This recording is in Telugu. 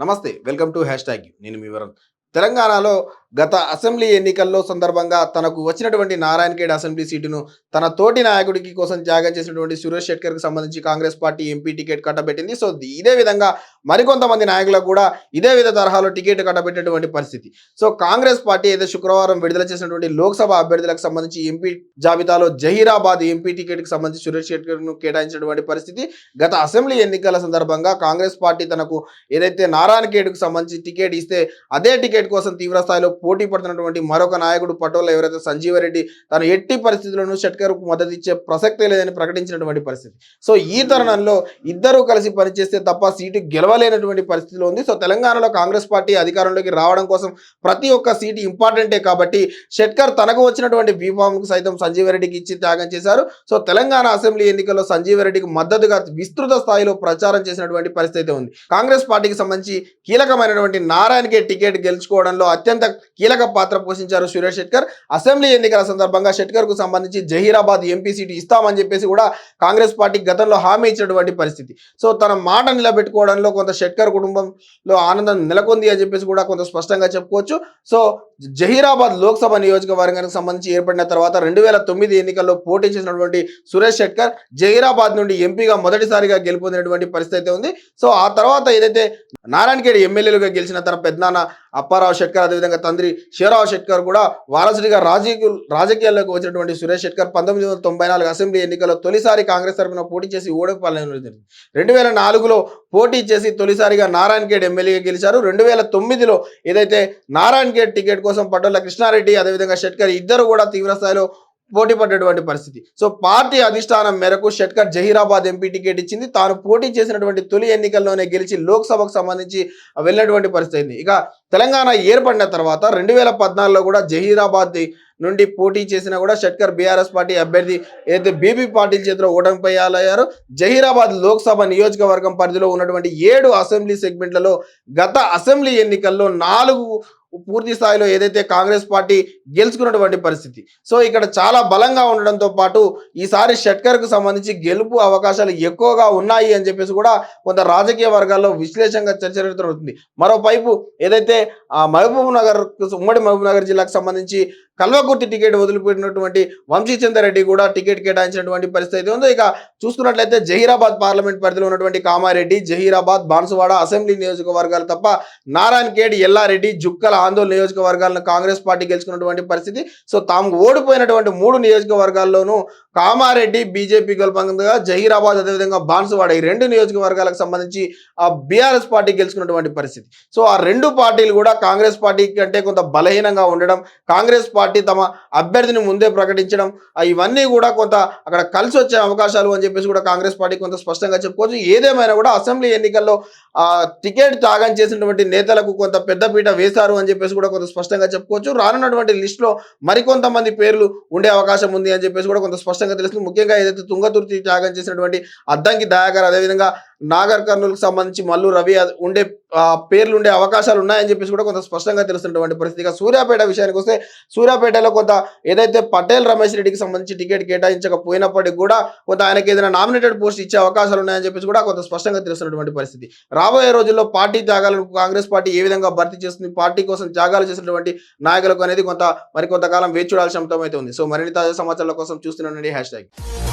నమస్తే వెల్కమ్ టు హ్యాష్ ట్యాగ్ నేను మీ వరుణ్. తెలంగాణలో గత అసెంబ్లీ ఎన్నికల్లో సందర్భంగా తనకు వచ్చినటువంటి నారాయణఖేడ్ అసెంబ్లీ సీటును తన తోటి నాయకుడికి కోసం త్యాగం చేసినటువంటి సురేష్ షెట్కర్కి సంబంధించి కాంగ్రెస్ పార్టీ ఎంపీ టికెట్ కట్టబెట్టింది. సో ఇదే విధంగా మరికొంతమంది నాయకులకు కూడా ఇదే విధ తరహాలో టికెట్ కట్టబెట్టినటువంటి పరిస్థితి. సో కాంగ్రెస్ పార్టీ అయితే శుక్రవారం విడుదల చేసినటువంటి లోక్సభ అభ్యర్థులకు సంబంధించి ఎంపీ జాబితాలో జహీరాబాద్ ఎంపీ టికెట్కి సంబంధించి సురేష్ షెట్కర్ను కేటాయించినటువంటి పరిస్థితి. గత అసెంబ్లీ ఎన్నికల సందర్భంగా కాంగ్రెస్ పార్టీ తనకు ఏదైతే నారాయణఖేడ్కు సంబంధించి టికెట్ ఇస్తే అదే టికెట్ కోసం తీవ్ర స్థాయిలో పోటీ పడుతున్నటువంటి మరొక నాయకుడు పటోల ఎవరైతే సంజీవరెడ్డి తను ఎట్టి పరిస్థితుల్లోనూ షట్కర్కు మద్దతు ఇచ్చే ప్రసక్తే లేదని ప్రకటించినటువంటి పరిస్థితి. సో ఈ తరుణంలో ఇద్దరూ కలిసి పనిచేస్తే తప్ప సీటు గెలవలేనటువంటి పరిస్థితిలో ఉంది. సో తెలంగాణలో కాంగ్రెస్ పార్టీ అధికారంలోకి రావడం కోసం ప్రతి ఒక్క సీటు ఇంపార్టెంటే కాబట్టి షట్కర్ తనకు వచ్చినటువంటి బీఫామ్కు సైతం సంజీవరెడ్డికి ఇచ్చి త్యాగం చేశారు. సో తెలంగాణ అసెంబ్లీ ఎన్నికల్లో సంజీవరెడ్డికి మద్దతుగా విస్తృత స్థాయిలో ప్రచారం చేసినటువంటి పరిస్థితి ఉంది. కాంగ్రెస్ పార్టీకి సంబంధించి కీలకమైనటువంటి నారాయణకే టికెట్ గెలుచు గెలుచుకోవడంలో అత్యంత కీలక పాత్ర పోషించారు సురేష్ షెట్కర్ అసెంబ్లీ ఎన్నికల సందర్భంగా షెట్కర్కు సంబంధించి జహీరాబాద్ ఎంపీ సీటు ఇస్తామని చెప్పేసి కూడా కాంగ్రెస్ పార్టీ గతంలో హామీ ఇచ్చినటువంటి పరిస్థితి. సో తన మాట నిలబెట్టుకోవడంలో కొంత షెట్కర్ కుటుంబంలో ఆనందం నెలకొంది అని చెప్పేసి కూడా కొంత స్పష్టంగా చెప్పుకోవచ్చు. సో జహీరాబాద్ లోక్సభ నియోజకవర్గానికి సంబంధించి ఏర్పడిన తర్వాత రెండు వేల తొమ్మిది ఎన్నికల్లో పోటీ చేసినటువంటి సురేష్ షెట్కర్ జహీరాబాద్ నుండి ఎంపీగా మొదటిసారిగా గెలుపొందినటువంటి పరిస్థితి అయితే ఉంది. సో ఆ తర్వాత ఏదైతే నారాయణఖేడ్ ఎమ్మెల్యేలుగా గెలిచిన తన పెద్దనాన్న అప్పారావు షెట్కర్ అదేవిధంగా తండ్రి శివరావు షెట్కర్ కూడా వారసుడిగా రాజకీయ రాజకీయాల్లోకి వచ్చినటువంటి సురేష్ షెట్కర్ పంతొమ్మిది వందల తొంభై నాలుగు అసెంబ్లీ ఎన్నికల్లో తొలిసారి కాంగ్రెస్ తరఫున పోటీ చేసి ఓడిపోవాలని జరిగింది. రెండు వేల నాలుగులో పోటీ చేసి తొలిసారిగా నారాయణఖేడ్ ఎమ్మెల్యేగా గెలిచారు. రెండు వేల తొమ్మిదిలో ఏదైతే నారాయణఖేడ్ టికెట్ కోసం పట్టుల కృష్ణారెడ్డి అదేవిధంగా షెట్కర్ ఇద్దరు కూడా తీవ్ర స్థాయిలో పోటీ పడ్డటువంటి పరిస్థితి. సో పార్టీ అధిష్టానం మేరకు షట్కర్ జహీరాబాద్ ఎంపీ టికెట్ ఇచ్చింది. తాను పోటీ చేసినటువంటి తొలి ఎన్నికల్లోనే గెలిచి లోక్సభకు సంబంధించి వెళ్ళినటువంటి పరిస్థితి అయింది. ఇక తెలంగాణ ఏర్పడిన తర్వాత రెండు వేల పద్నాలుగులో కూడా జహీరాబాద్ నుండి పోటీ చేసినా కూడా షట్కర్ బీఆర్ఎస్ పార్టీ అభ్యర్థి ఏదైతే బీబీ పాటిల్ చేతిలో ఓటమిపై అయ్యారు జహీరాబాద్ లోక్సభ నియోజకవర్గం పరిధిలో ఉన్నటువంటి ఏడు అసెంబ్లీ సెగ్మెంట్లలో గత అసెంబ్లీ ఎన్నికల్లో నాలుగు పూర్తి స్థాయిలో ఏదైతే కాంగ్రెస్ పార్టీ గెలుచుకున్నటువంటి పరిస్థితి. సో ఇక్కడ చాలా బలంగా ఉండడంతో పాటు ఈసారి షట్కర్కు సంబంధించి గెలుపు అవకాశాలు ఎక్కువగా ఉన్నాయి అని చెప్పేసి కూడా కొంత రాజకీయ వర్గాల్లో విశ్లేషంగా చర్చ జరుగుతుంది మరోవైపు ఏదైతే మహబూబ్ నగర్ ఉమ్మడి మహబూబ్ నగర్ జిల్లాకు సంబంధించి కల్వకుర్తి టికెట్ వదిలిపెట్టినటువంటి వంశీచంద్రరెడ్డి కూడా టికెట్ కేటాయించినటువంటి పరిస్థితి ఉంది. ఇక చూసుకున్నట్లయితే జహీరాబాద్ పార్లమెంట్ పరిధిలో ఉన్నటువంటి కామారెడ్డి జహీరాబాద్ బాన్సువాడ అసెంబ్లీ నియోజకవర్గాలు తప్ప నారాయణ ఖేడ్ ఎల్లారెడ్డి జుక్కల ఆందోళన నియోజకవర్గాలను కాంగ్రెస్ పార్టీ గెలుచుకున్నటువంటి పరిస్థితి. సో తాము ఓడిపోయినటువంటి మూడు నియోజకవర్గాల్లోనూ కామారెడ్డి బీజేపీ గెలుపంగా జహీరాబాద్ అదేవిధంగా బాన్సువాడ ఈ రెండు నియోజకవర్గాలకు సంబంధించి ఆ బీఆర్ఎస్ పార్టీ గెలుచుకున్నటువంటి పరిస్థితి. సో ఆ రెండు పార్టీలు కూడా కాంగ్రెస్ పార్టీ కంటే కొంత బలహీనంగా ఉండడం కాంగ్రెస్ పార్టీ తమ అభ్యర్థిని ముందే ప్రకటించడం ఇవన్నీ కూడా కొంత అక్కడ కలిసి వచ్చే అవకాశాలు అని చెప్పేసి కూడా కాంగ్రెస్ పార్టీ కొంత స్పష్టంగా చెప్పుకోవచ్చు. ఏదేమైనా కూడా అసెంబ్లీ ఎన్నికల్లో ఆ టికెట్ త్యాగం చేసినటువంటి నేతలకు కొంత పెద్దపీట వేశారు అని చెప్పేసి కూడా కొంత స్పష్టంగా చెప్పుకోవచ్చు. రానున్నటువంటి లిస్టులో మరికొంతమంది పేర్లు ఉండే అవకాశం ఉంది అని చెప్పేసి కూడా కొంత స్పష్టంగా తెలుస్తుంది. ముఖ్యంగా ఏదైతే తుంగతుర్తి త్యాగం చేసినటువంటి అద్దంకి దయాకర్ అదేవిధంగా నాగర్ కర్నూలుకు సంబంధించి మల్లు రవి ఉండే పేర్లు ఉండే అవకాశాలు ఉన్నాయని చెప్పేసి కూడా కొంత స్పష్టంగా తెలుస్తున్నటువంటి పరిస్థితి. సూర్యాపేట విషయానికి వస్తే సూర్యాపేటలో కొంత ఏదైతే పటేల్ రమేష్ రెడ్డికి సంబంధించి టికెట్ కేటాయించకపోయినప్పటికీ కూడా కొంత ఆయనకి ఏదైనా నామినేటెడ్ పోస్ట్ ఇచ్చే అవకాశాలు ఉన్నాయని చెప్పేసి కూడా కొంత స్పష్టంగా తెలుస్తున్నటువంటి పరిస్థితి. రాబోయే రోజుల్లో పార్టీ త్యాగాలను కాంగ్రెస్ పార్టీ ఏ విధంగా భర్తీ చేస్తుంది పార్టీ కోసం త్యాగాలు చేసినటువంటి నాయకులకు అనేది కొంత మరికొంతకాలం వేచి చూడాల్సిన అంశం అయితే ఉంది. సో మరిన్ని తాజా సమాచారాల కోసం చూస్తున్నానండి హ్యాష్ ట్యాగ్